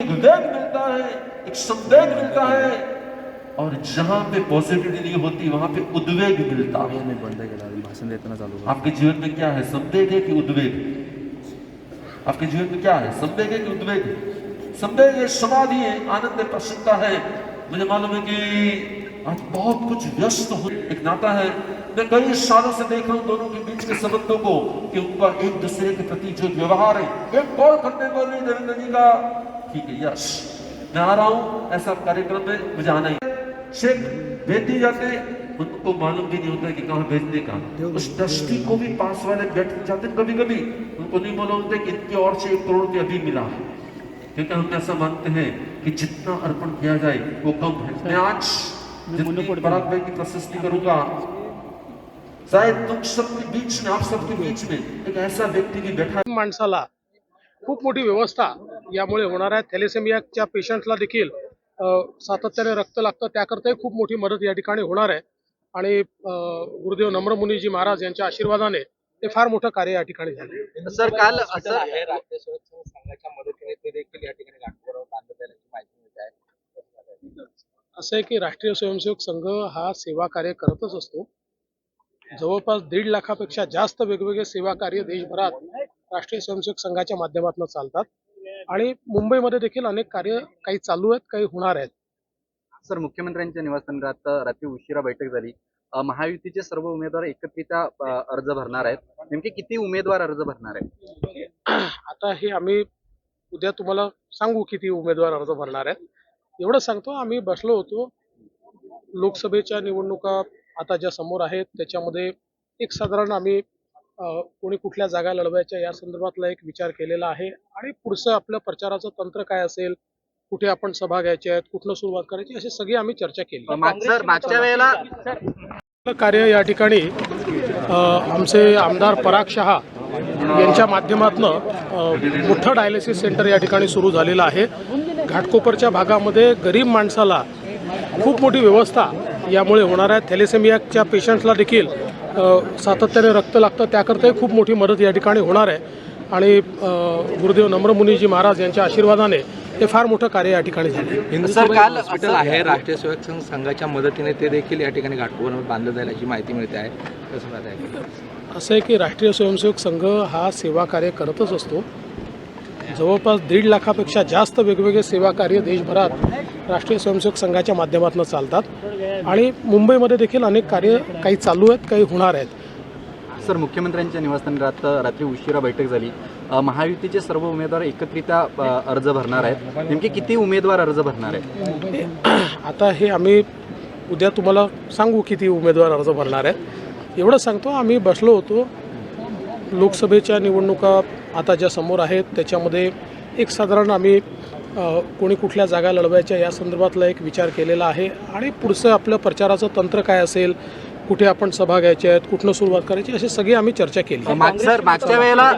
एक वेग मिलता है एक संवेग मिलता है और जहाँ पे पॉजिटिविटी नहीं होती वहाँ पे उद्वेग मिलता है। भाषण देताना चालू. आपके जीवन में क्या है? संवेग है कि उद्वेग? आपके जीवन में क्या है? संवेग है कि उद्वेग? संवेग है समाधि है आनंद है प्रसन्नता है। मुझे मालूम है कि आज बहुत कुछ व्यस्त हो। एक नाता है मैं कई सालों से देख रहा हूँ दोनों के बीच के संबंधों को कि उनका एक दूसरे के प्रति जो व्यवहार है एक कॉल करने को नहीं देवेंद्र जी का ठीक है यस मैं आ रहा हूँ ऐसा कार्यक्रम में मुझे आना ही शेख भेजते जाते उनको मालूम भी नहीं होता कि कहाँ भेजने का। उस ट्रस्टी को भी पास वाले बैठ जाते कभी कभी उनको नहीं मालूम होता कि इनकी ओर से एक करोड़ रुपया अभी मिला है। क्योंकि हम ऐसा मानते हैं कि जितना अर्पण किया जाए वो कम है। मैं आज पराग भाई की प्रशस्ति करूँगा शायद तुम सबके बीच में आप सबके बीच में एक ऐसा व्यक्ति भी बैठा माणसाला खूप मोठी व्यवस्था। यामुळे होणार आहे. थॅलेसेमियाच्या पेशंटला देखील सातत्याने रक्त लागतं. त्याकरताही खूप मोठी मदत या ठिकाणी होणार आहे. आणि गुरुदेव नम्रमुनीजी महाराज यांच्या आशीर्वादाने हे फार मोठं कार्य या ठिकाणी झाले. सर काल असं आहे राज्य सुरक्षा संघाच्या मदतीने ते देखील या ठिकाणी घाटकोपर बांधण्यात आल्याची माहिती मिळते. आहे असं आहे की राष्ट्रीय स्वयंसेवक संघ हा सेवा कार्य करतच असतो. जवळपास दीड लाखापेक्षा जास्त वेगवेगळे सेवा कार्य देशभरात राष्ट्रीय स्वयंसेवक संघाच्या माध्यमातून चालतात. आणि मुंबईमध्ये देखील अनेक कार्य काही चालू आहेत काही होणार आहेत. सर मुख्यमंत्र्यांच्या निवासस्थानी रात रात्री उशिरा बैठक झाली. महायुतीचे सर्व उमेदवार एकत्रितरित्या अ, अर्ज भरणार आहेत. नेमके किती उमेदवार अर्ज भरणार आहेत? आता हे आम्ही उद्या तुम्हाला सांगू किती उमेदवार अर्ज भरणार आहेत. एवढं सांगतो आम्ही बसलो होतो. लोकसभेच्या निवडणुका आता ज्या समोर आहेत त्याच्यामध्ये एक साधारण आम्ही कोणी कुठल्या जागा लढवायच्या या संदर्भातला एक विचार केलेला आहे. आणि पुढचं आपलं प्रचाराचं तंत्र काय असेल? कुठे आपण सभा घ्यायच्या आहेत? कुठनं सुरुवात करायची? अशी सगळी आम्ही चर्चा केली. कार्य या ठिकाणी आमचे आमदार पराग शहा यांच्या माध्यमातून मोठं डायलिसिस सेंटर या ठिकाणी सुरू झालेलं आहे. घाटकोपरच्या भागामध्ये गरीब माणसाला खूप मोठी व्यवस्था यामुळे होणार आहे. थॅलेसेमियाच्या पेशंटला देखील सातत्याने रक्त लागतं त्याकरताही खूप मोठी मदत या ठिकाणी होणार आहे. आणि गुरुदेव नम्रमुनीजी महाराज यांच्या आशीर्वादाने हे फार मोठं कार्य या ठिकाणी झाले. सर काल हॉस्पिटल आहे. राष्ट्रीय स्वयंसेवक संघ- संघाच्या मदतीने ते देखील या ठिकाणी घाटकोपर बांधलं जाईल अशी माहिती मिळते आहे. असं आहे की राष्ट्रीय स्वयंसेवक संघ हा सेवा कार्य करतच असतो. जवळपास दीड लाखापेक्षा जास्त वेगवेगळे सेवा कार्य देशभरात राष्ट्रीय स्वयंसेवक संघाच्या माध्यमातून चालतात. आणि मुंबईमध्ये देखील अनेक कार्य काही चालू आहेत काही होणार आहेत. सर मुख्यमंत्र्यांच्या निवासस्थानी रात रात्री उशिरा बैठक झाली. महायुतीचे सर्व उमेदवार एकत्रितरित्या अ, अर्ज भरणार आहेत. नेमके किती उमेदवार अर्ज भरणार आहेत? आता हे आम्ही उद्या तुम्हाला सांगू किती उमेदवार अर्ज भरणार आहेत. एवढं सांगतो आम्ही बसलो होतो लोकसभेच्या निवडणुका आता ज्या समोर आहेत त्याच्यामध्ये एक साधारण आम्ही कोणी कुठल्या जागा लढवायच्या या संदर्भातला एक विचार केलेला आहे. आणि पुढचं आपलं प्रचाराचं तंत्र काय असेल कुठे आपण सभा घ्यायच्या आहेत कुठनं सुरुवात करायची अशी सगळी आम्ही चर्चा केली. माग- सर मागच्या वेळेला